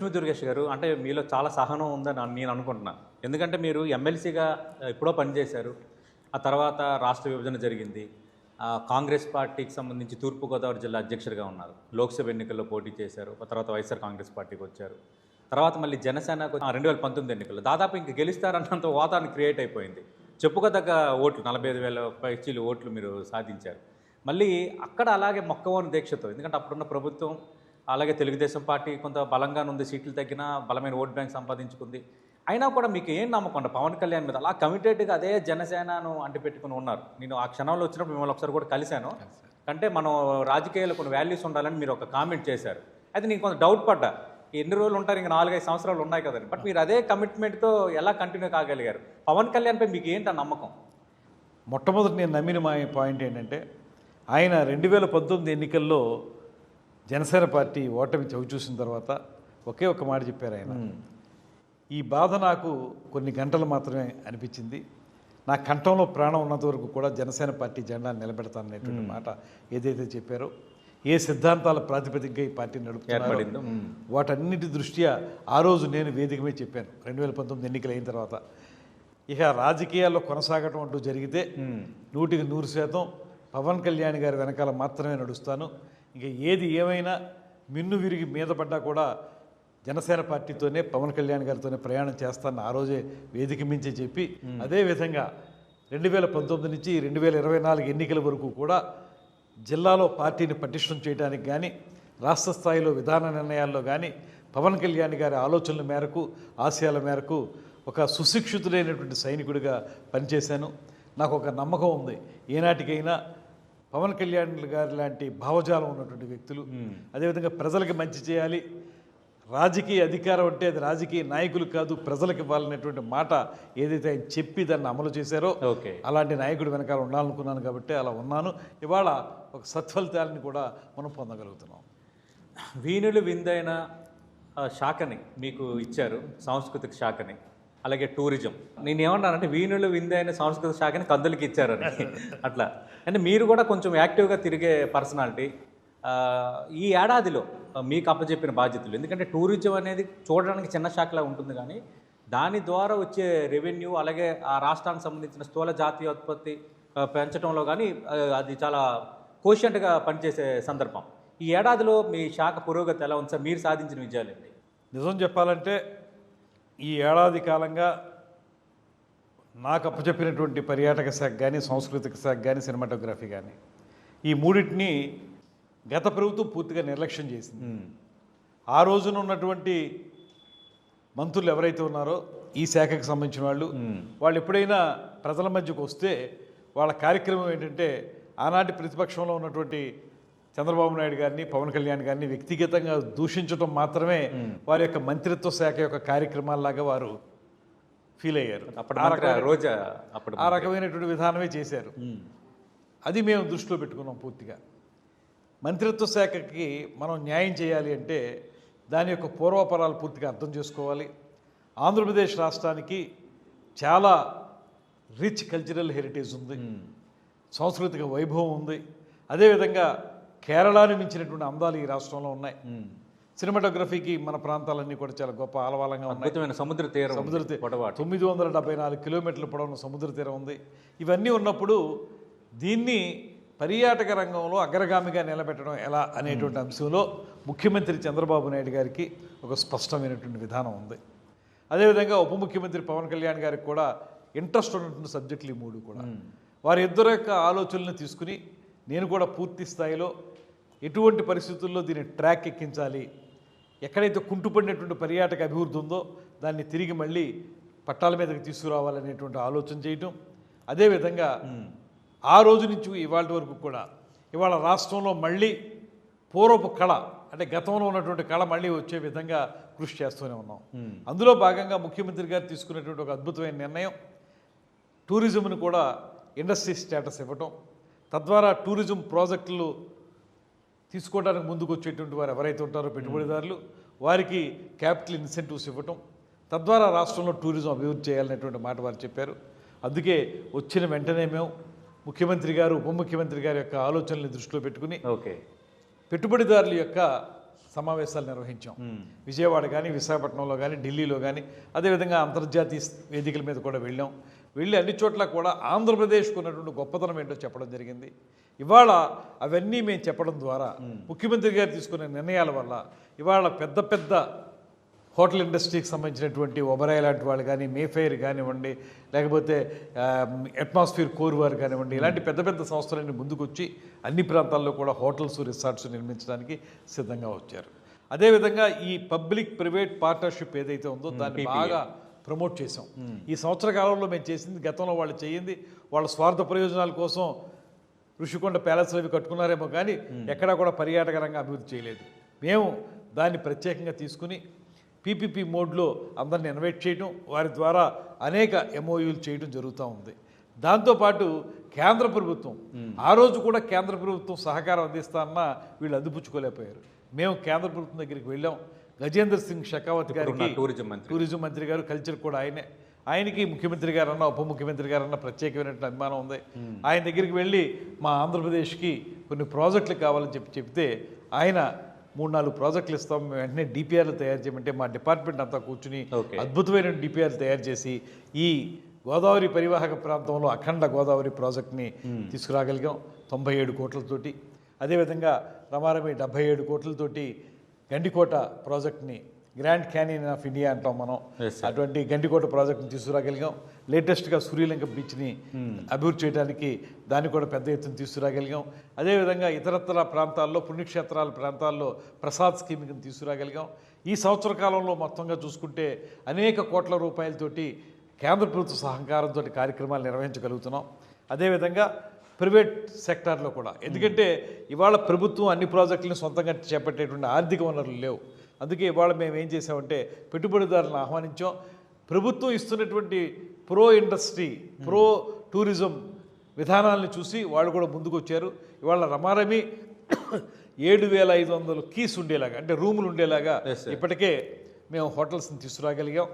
విష్ణు దుర్గేష్ గారు అంటే మీలో చాలా సహనం ఉందని నేను అనుకుంటున్నాను ఎందుకంటే మీరు ఎమ్మెల్సీగా ఎప్పుడో పనిచేశారు. ఆ తర్వాత రాష్ట్ర విభజన జరిగింది. కాంగ్రెస్ పార్టీకి సంబంధించి తూర్పుగోదావరి జిల్లా అధ్యక్షుడిగా ఉన్నారు. లోక్సభ ఎన్నికల్లో పోటీ చేశారు. ఆ తర్వాత వైఎస్ఆర్ కాంగ్రెస్ పార్టీకి వచ్చారు. తర్వాత మళ్ళీ జనసేనకు రెండు వేల పంతొమ్మిది ఎన్నికల్లో దాదాపు ఇంక గెలుస్తారన్నంత వాతావరణం క్రియేట్ అయిపోయింది. చెప్పుకోదగ్గ ఓట్లు నలభై ఐదు వేల పైచీలు ఓట్లు మీరు సాధించారు. మళ్ళీ అక్కడ అలాగే మొక్కవోని దీక్షతో ఎందుకంటే అప్పుడున్న ప్రభుత్వం అలాగే తెలుగుదేశం పార్టీ కొంత బలంగా ఉంది సీట్లు తగ్గినా బలమైన ఓట్ బ్యాంక్ సంపాదించుకుంది. అయినా కూడా మీకు ఏం నమ్మకం పవన్ కళ్యాణ్ మీద అలా కమిటెడ్గా అదే జనసేనను అంటిపెట్టుకుని ఉన్నారు. నేను ఆ క్షణంలో వచ్చినప్పుడు మిమ్మల్ని ఒకసారి కూడా కలిశాను. అంటే మనం రాజకీయాల్లో కొన్ని వాల్యూస్ ఉండాలని మీరు ఒక కామెంట్ చేశారు. అయితే నేను కొంత డౌట్ పడ్డా. ఎన్ని రోజులు ఉంటారు? ఇంకా నాలుగైదు సంవత్సరాలు ఉన్నాయి కదండి. బట్ మీరు అదే కమిట్మెంట్తో ఎలా కంటిన్యూ కాగలిగారు? పవన్ కళ్యాణ్పై మీకు ఏంటి నమ్మకం? మొట్టమొదటి నేను నమ్మిన మా పాయింట్ ఏంటంటే ఆయన రెండు వేల పంతొమ్మిది ఎన్నికల్లో జనసేన పార్టీ ఓటమి చవి చూసిన తర్వాత ఒకే ఒక మాట చెప్పారు ఆయన. ఈ బాధ నాకు కొన్ని గంటలు మాత్రమే అనిపించింది. నా కంఠంలో ప్రాణం ఉన్నంత వరకు కూడా జనసేన పార్టీ జెండా నిలబెడతాననేటువంటి మాట ఏదైతే చెప్పారో ఏ సిద్ధాంతాల ప్రాతిపదికగా ఈ పార్టీ నడుపుతున్నారో. వాటన్నిటి దృష్ట్యా ఆ రోజు నేను వేదిక మీద చెప్పాను. రెండు వేల పంతొమ్మిది ఎన్నికలు అయిన తర్వాత. ఇక రాజకీయాల్లో కొనసాగటం అంటూ జరిగితే నూటికి నూరు శాతం పవన్ కళ్యాణ్ గారి వెనకాల మాత్రమే నడుస్తాను. ఇక ఏది ఏమైనా మిన్ను విరిగి మీద పడ్డా కూడా జనసేన పార్టీతోనే పవన్ కళ్యాణ్ గారితోనే ప్రయాణం చేస్తానని ఆ రోజే వేదిక మించి చెప్పి అదే విధంగా రెండు వేల పంతొమ్మిది నుంచి రెండు వేల ఇరవై నాలుగు ఎన్నికల వరకు కూడా జిల్లాలో పార్టీని పటిష్టం చేయడానికి కానీ రాష్ట్ర స్థాయిలో విధాన నిర్ణయాల్లో కానీ పవన్ కళ్యాణ్ గారి ఆలోచనల మేరకు ఆశయాల మేరకు ఒక సుశిక్షితుడైనటువంటి సైనికుడిగా పనిచేశాను. నాకు ఒక నమ్మకం ఉంది. ఏనాటికైనా పవన్ కళ్యాణ్ గారి లాంటి భావజాలం ఉన్నటువంటి వ్యక్తులు. అదేవిధంగా ప్రజలకి మంచి చేయాలి. రాజకీయ అధికారం అంటే అది రాజకీయ నాయకులు కాదు ప్రజలకు ఇవ్వాలనేటువంటి మాట ఏదైతే ఆయన చెప్పి దాన్ని అమలు చేశారో ఓకే. అలాంటి నాయకుడు వెనకాల ఉండాలనుకున్నాను కాబట్టి అలా ఉన్నాను. ఇవాళ ఒక సత్ఫలితాలని కూడా మనం పొందగలుగుతున్నాం. వీణులు విందైన శాఖని మీకు ఇచ్చారు సాంస్కృతిక శాఖని. అలాగే టూరిజం. నేను ఏమన్నానంటే వీణులు విందైన సాంస్కృతిక శాఖని కందులకి ఇచ్చారని అట్లా. అంటే మీరు కూడా కొంచెం యాక్టివ్గా తిరిగే పర్సనాలిటీ ఈ ఏడాదిలో మీకు అప్పచెప్పిన బాధ్యతలు. ఎందుకంటే టూరిజం అనేది చూడడానికి చిన్న శాఖలా ఉంటుంది కానీ దాని ద్వారా వచ్చే రెవెన్యూ అలాగే ఆ రాష్ట్రానికి సంబంధించిన స్థూల జాతీయోత్పత్తి ఉత్పత్తి పెంచడంలో కానీ అది చాలా కోషియంట్గా పనిచేసే సందర్భం. ఈ ఏడాదిలో మీ శాఖ పురోగతి ఎలా ఉంది సార్? మీరు సాధించిన విజయాలండి నిజం చెప్పాలంటే ఈ ఏడాది కాలంగా నాకు అప్పచెప్పినటువంటి పర్యాటక శాఖ కానీ సాంస్కృతిక శాఖ కానీ సినిమాటోగ్రఫీ కానీ ఈ మూడింటిని గత ప్రభుత్వం పూర్తిగా నిర్లక్ష్యం చేసింది. ఆ రోజున ఉన్నటువంటి మంత్రులు ఎవరైతే ఉన్నారో ఈ శాఖకు సంబంధించిన వాళ్ళు వాళ్ళు ఎప్పుడైనా ప్రజల మధ్యకు వస్తే వాళ్ళ కార్యక్రమం ఏంటంటే ఆనాటి ప్రతిపక్షంలో ఉన్నటువంటి చంద్రబాబు నాయుడు గారిని పవన్ కళ్యాణ్ గారిని వ్యక్తిగతంగా దూషించడం మాత్రమే వారి యొక్క మంత్రిత్వ శాఖ యొక్క కార్యక్రమాల్లాగా వారు ఫీల్ అయ్యారు. రోజా అప్పుడు ఆ రకమైనటువంటి విధానమే చేశారు. అది మేము దృష్టిలో పెట్టుకున్నాం పూర్తిగా. మంత్రిత్వ శాఖకి మనం న్యాయం చేయాలి అంటే దాని యొక్క పూర్వపరాలు పూర్తిగా అర్థం చేసుకోవాలి. ఆంధ్రప్రదేశ్ రాష్ట్రానికి చాలా రిచ్ కల్చరల్ హెరిటేజ్ ఉంది. సాంస్కృతిక వైభవం ఉంది. అదేవిధంగా కేరళని మించినటువంటి అందాలు ఈ రాష్ట్రంలో ఉన్నాయి. సినిమాటోగ్రఫీకి మన ప్రాంతాలన్నీ కూడా చాలా గొప్ప ఆలవాలంగా ఉన్నాయి. సముద్ర తీరం సముద్ర పొడవాటి. తొమ్మిది వందల డెబ్బై నాలుగు కిలోమీటర్ల పొడవున సముద్ర తీరం ఉంది. ఇవన్నీ ఉన్నప్పుడు దీన్ని పర్యాటక రంగంలో అగ్రగామిగా నిలబెట్టడం ఎలా అనేటువంటి అంశంలో ముఖ్యమంత్రి చంద్రబాబు నాయుడు గారికి ఒక స్పష్టమైనటువంటి విధానం ఉంది. అదేవిధంగా ఉప ముఖ్యమంత్రి పవన్ కళ్యాణ్ గారికి కూడా ఇంట్రెస్ట్ ఉన్నటువంటి సబ్జెక్టులు ఈ మూడు కూడా. వారి ఇద్దరు యొక్క ఆలోచనలను తీసుకుని నేను కూడా పూర్తి స్థాయిలో ఎటువంటి పరిస్థితుల్లో దీన్ని ట్రాక్ ఎక్కించాలి ఎక్కడైతే కుంటుపడినటువంటి పర్యాటక అభివృద్ధి ఉందో దాన్ని తిరిగి మళ్ళీ పట్టాల మీదకి తీసుకురావాలనేటువంటి ఆలోచన చేయటం. అదేవిధంగా ఆ రోజు నుంచి ఇవాళ వరకు కూడా ఇవాళ రాష్ట్రంలో మళ్ళీ పూర్వపు కళ అంటే గతంలో ఉన్నటువంటి కళ మళ్ళీ వచ్చే విధంగా కృషి చేస్తూనే ఉన్నాం. అందులో భాగంగా ముఖ్యమంత్రి గారు తీసుకున్నటువంటి ఒక అద్భుతమైన నిర్ణయం టూరిజంను కూడా ఇండస్ట్రీ స్టేటస్ ఇవ్వటం. తద్వారా టూరిజం ప్రాజెక్టులు తీసుకోవడానికి ముందుకు వచ్చేటువంటి వారు ఎవరైతే ఉంటారో పెట్టుబడిదారులు వారికి క్యాపిటల్ ఇన్సెంటివ్స్ ఇవ్వటం తద్వారా రాష్ట్రంలో టూరిజం అభివృద్ధి చేయాలనేటువంటి మాట వారు చెప్పారు. అందుకే వచ్చిన వెంటనే మేము ముఖ్యమంత్రి గారు ఉప ముఖ్యమంత్రి గారి యొక్క ఆలోచనల్ని దృష్టిలో పెట్టుకుని ఓకే. పెట్టుబడిదారుల యొక్క సమావేశాలు నిర్వహించాం. విజయవాడ కానీ విశాఖపట్నంలో కానీ ఢిల్లీలో కానీ అదేవిధంగా అంతర్జాతీయ వేదికల మీద కూడా వెళ్ళాం. వెళ్ళి అన్ని చోట్ల కూడా ఆంధ్రప్రదేశ్కు ఉన్నటువంటి గొప్పతనం ఏంటో చెప్పడం జరిగింది. ఇవాళ అవన్నీ మేము చెప్పడం ద్వారా ముఖ్యమంత్రి గారు తీసుకునే నిర్ణయాల వల్ల ఇవాళ పెద్ద పెద్ద హోటల్ ఇండస్ట్రీకి సంబంధించినటువంటి ఒబరాయ్ లాంటి వాళ్ళు కానీ మేఫైర్ కానివ్వండి లేకపోతే అట్మాస్ఫియర్ కోర్ వారు కానివ్వండి ఇలాంటి పెద్ద పెద్ద సంస్థలన్నీ ముందుకొచ్చి అన్ని ప్రాంతాల్లో కూడా హోటల్స్ రిసార్ట్స్ నిర్మించడానికి సిద్ధంగా వచ్చారు. అదేవిధంగా ఈ పబ్లిక్ ప్రైవేట్ పార్ట్నర్షిప్ ఏదైతే ఉందో దాన్ని బాగా ప్రమోట్ చేసాం ఈ సంవత్సర కాలంలో మేము చేసింది గతంలో వాళ్ళు చేయింది. వాళ్ళ స్వార్థ ప్రయోజనాల కోసం ఋషికొండ ప్యాలెస్లు అవి కట్టుకున్నారేమో కానీ ఎక్కడా కూడా పర్యాటక రంగం అభివృద్ధి చేయలేదు. మేము దాన్ని ప్రత్యేకంగా తీసుకుని పీపీపీ మోడ్లో అందరిని ఇన్వైట్ చేయడం వారి ద్వారా అనేక ఎంఓయూలు చేయడం జరుగుతూ ఉంది. దాంతోపాటు కేంద్ర ప్రభుత్వం ఆ రోజు కూడా కేంద్ర ప్రభుత్వం సహకారం అందిస్తానన్నా వీళ్ళు అందిపుచ్చుకోలేకపోయారు మేము కేంద్ర ప్రభుత్వం దగ్గరికి వెళ్ళాం. గజేంద్ర సింగ్ షెకావత్ గారికి టూరిజం మంత్రి టూరిజం మంత్రి గారు కల్చర్ కూడా ఆయనే. ఆయనకి ముఖ్యమంత్రి గారన్నా ఉప ముఖ్యమంత్రి గారన్నా ప్రత్యేకమైనటువంటి అభిమానం ఉంది. ఆయన దగ్గరికి వెళ్ళి మా ఆంధ్రప్రదేశ్కి కొన్ని ప్రాజెక్టులు కావాలని చెప్పి చెప్తే ఆయన మూడు నాలుగు ప్రాజెక్టులు ఇస్తాం మేము వెంటనే డిపిఆర్లు తయారు చేయమంటే మా డిపార్ట్మెంట్ అంతా కూర్చుని. అద్భుతమైన డిపిఆర్లు తయారు చేసి ఈ గోదావరి పరివాహక ప్రాంతంలో అఖండ గోదావరి ప్రాజెక్ట్ని తీసుకురాగలిగాం తొంభై ఏడు కోట్లతోటి. అదేవిధంగా రమారమి డెబ్బై ఏడు కోట్లతోటి గండికోట ప్రాజెక్ట్ని గ్రాండ్ క్యానియన్ ఆఫ్ ఇండియా అంటాం మనం. అటువంటి గండికోట ప్రాజెక్ట్ని తీసుకురాగలిగాం. లేటెస్ట్గా సూర్యలంక బీచ్ని అభివృద్ధి చేయడానికి దాన్ని కూడా పెద్ద ఎత్తున తీసుకురాగలిగాం. అదేవిధంగా ఇతరత్ర ప్రాంతాల్లో పుణ్యక్షేత్రాల ప్రాంతాల్లో ప్రసాద్ స్కీమ్కి తీసుకురాగలిగాం. ఈ సంవత్సర కాలంలో మొత్తంగా చూసుకుంటే అనేక కోట్ల రూపాయలతోటి కేంద్ర ప్రభుత్వ సహకారంతో కార్యక్రమాలు నిర్వహించగలుగుతున్నాం. అదేవిధంగా ప్రైవేట్ సెక్టార్లో కూడా. ఎందుకంటే ఇవాళ ప్రభుత్వం అన్ని ప్రాజెక్టులను సొంతంగా చేపట్టేటువంటి ఆర్థిక వనరులు లేవు. అందుకే ఇవాళ మేము ఏం చేసామంటే పెట్టుబడిదారులను ఆహ్వానించాం. ప్రభుత్వం ఇస్తున్నటువంటి ప్రో ఇండస్ట్రీ ప్రో టూరిజం విధానాలను చూసి వాళ్ళు కూడా ముందుకు వచ్చారు ఇవాళ రమారమి ఏడు వేల ఐదు వందలు కీస్ ఉండేలాగా అంటే రూములు ఉండేలాగా. ఇప్పటికే మేము హోటల్స్ని తీసుకురాగలిగాం.